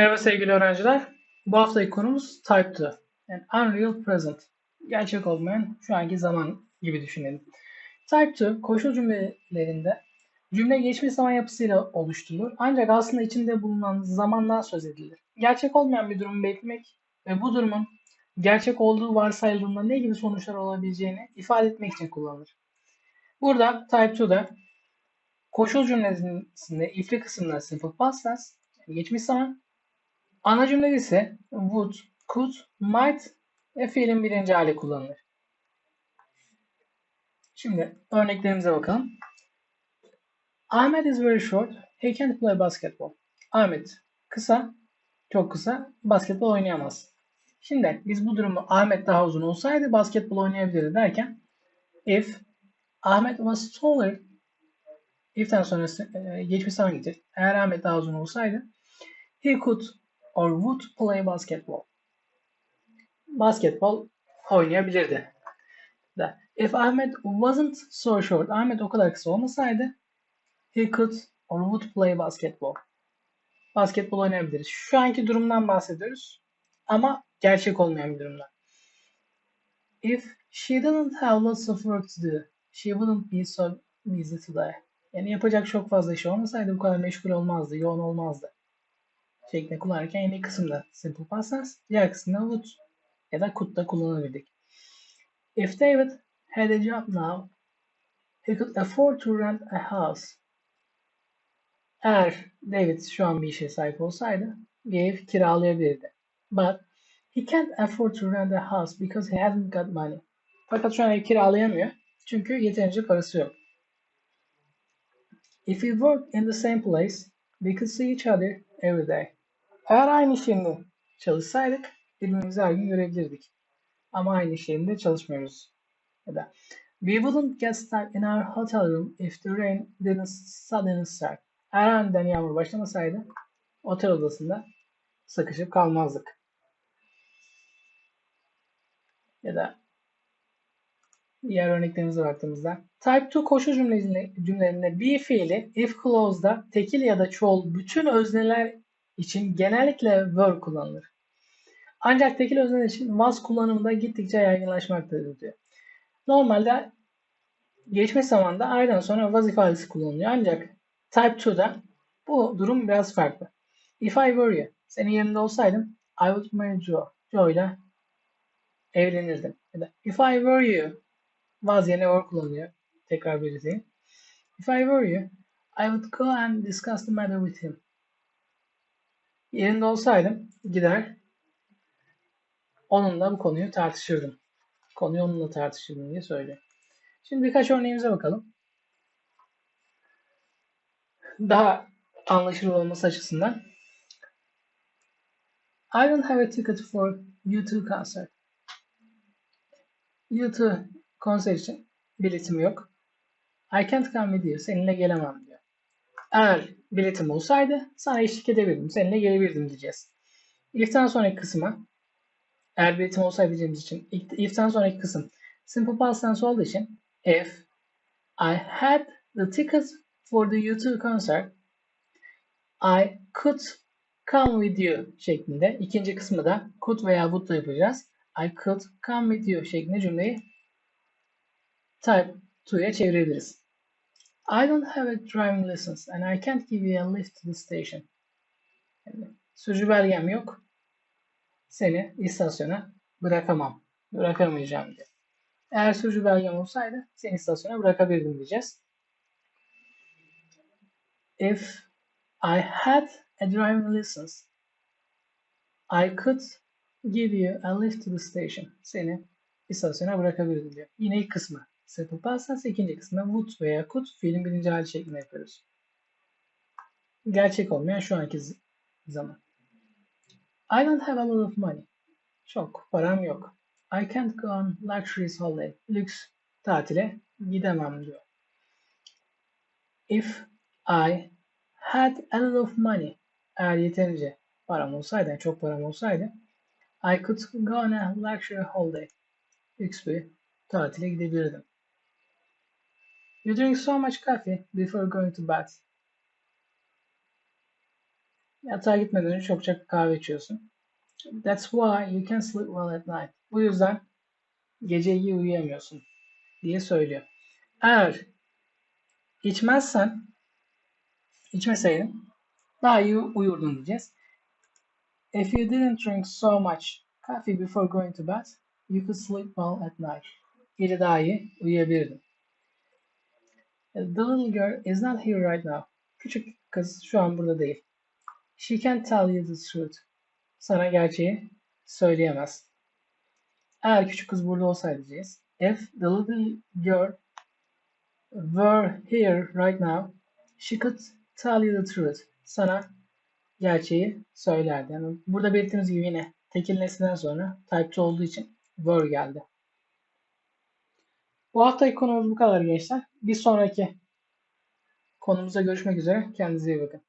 Merhaba sevgili öğrenciler. Bu haftaki konumuz Type 2. Yani Unreal Present. Gerçek olmayan şu anki zaman gibi düşünelim. Type 2 koşul cümlelerinde cümle geçmiş zaman yapısıyla oluşturulur. Ancak aslında içinde bulunan zamandan söz edilir. Gerçek olmayan bir durumu beklemek ve bu durumun gerçek olduğu varsayıldığında ne gibi sonuçlar olabileceğini ifade etmek için kullanılır. Burada Type 2'da koşul cümlesinde ifli kısımda simple past tense, yani geçmiş zaman, Ana cümlede ise would, could, might ve fiilin birinci hali kullanılır. Şimdi örneklerimize bakalım. Ahmet is very short. He can't play basketball. Ahmet kısa, çok kısa, basketbol oynayamaz. Şimdi biz bu durumu Ahmet daha uzun olsaydı basketbol oynayabilirdi derken if Ahmet was taller if'ten sonrası e, geçmiş zaman getir. Eğer Ahmet daha uzun olsaydı he could or would play basketball. Basketbol oynayabilirdi. Da. If Ahmet wasn't so short, Ahmet o kadar kısa olmasaydı he could or would play basketball. Basketbol oynayabiliriz. Şu anki durumdan bahsediyoruz ama gerçek olmayan bir durumdan. If she didn't have lots of work to do, she wouldn't be so busy today. Yani yapacak çok fazla iş olmasaydı bu kadar meşgul olmazdı, yoğun olmazdı şeklinde kullanırken en iyi kısımda simple past tense, diğer kısımda would ya da could da kullanabilirdik. If David had a job now, he could afford to rent a house. Eğer David şu an bir işe sahip olsaydı, bir ev kiralayabilirdi. But he can't afford to rent a house because he hasn't got money. Fakat şu an ev kiralayamıyor. Çünkü yeterince parası yok. If we worked in the same place, we could see each other every day. Eğer aynı iş yerinde çalışsaydık birbirimizi her gün görebilirdik. Ama aynı iş yerinde çalışmıyoruz. Ya da We wouldn't get stuck in our hotel room if the rain didn't suddenly start. Eğer aniden yağmur başlamasaydı otel odasında sıkışıp kalmazdık. Ya da diğer örneklerimize baktığımızda Type 2 koşu cümlelerinde be fiili if clause'da tekil ya da çoğul bütün özneler için genellikle were kullanılır. Ancak tekil özneler için was kullanımında gittikçe yaygınlaşmaktadır diyor. Normalde geçmiş zamanda aydan sonra was ifadesi kullanılıyor. Ancak Type 2'da bu durum biraz farklı. If I were you, senin yerinde olsaydım I would marry Joe. Joe ile evlenirdim. Ya da if I were you, was yerine were kullanılıyor. Tekrar belirteyim. If I were you, I would go and discuss the matter with him. Yerinde olsaydım gider onunla bu konuyu tartışırdım. Konuyu onunla tartışırdım diye söylüyor. Şimdi birkaç örneğimize bakalım. Daha anlaşılır olması açısından. I don't have a ticket for U2 concert. U2 konser için biletim yok. I can't come with you. Seninle gelemem diyor. Eğer biletim olsaydı sana eşlik edebilirdim. Seninle gelebilirdim diyeceğiz. If'ten sonraki kısma eğer biletim olsaydı diyeceğimiz için if'ten sonraki kısım simple past tense olduğu için if I had the tickets for the U2 concert I could come with you şeklinde. İkinci kısmı da could veya would yapacağız. I could come with you şeklinde cümleyi type 2'ya çevirebiliriz. I don't have a driving license and I can't give you a lift to the station. Yani, sürücü belgem yok. Seni istasyona bırakamam. Bırakamayacağım diye. Eğer sürücü belgem olsaydı seni istasyona bırakabilirdim diyeceğiz. If I had a driving license, I could give you a lift to the station. Seni istasyona bırakabilirdim diyor. Yine ilk kısmı past tense, ikinci kısmı would veya could fiilin birinci hali şeklinde yapıyoruz. Gerçek olmayan şu anki zaman. I don't have a lot of money. Çok param yok. I can't go on luxurious holiday. Lüks tatile gidemem diyor. If I had a lot of money. Eğer yeterince param olsaydı, çok param olsaydı I could go on a luxury holiday. Lüks bir tatile gidebilirdim. You drink so much coffee before going to bed. Yatağa gitmeden önce çokça kahve içiyorsun. That's why you can sleep well at night. Bu yüzden gece iyi uyuyamıyorsun diye söylüyor. Eğer içmezsen, içmeseydin daha iyi uyurdun diyeceğiz. If you didn't drink so much coffee before going to bed, you could sleep well at night. Gece daha iyi uyuyabilirdin. The little girl is not here right now. Küçük kız şu an burada değil. She can't tell you the truth. Sana gerçeği söyleyemez. Eğer küçük kız burada olsaydı diyeceğiz. If the little girl were here right now, she could tell you the truth. Sana gerçeği söylerdi. Yani burada belirttiğimiz gibi yine tekil nesneden sonra type'ci olduğu için were geldi. Bu haftaki konumuz bu kadar gençler. Bir sonraki konumuzda görüşmek üzere. Kendinize iyi bakın.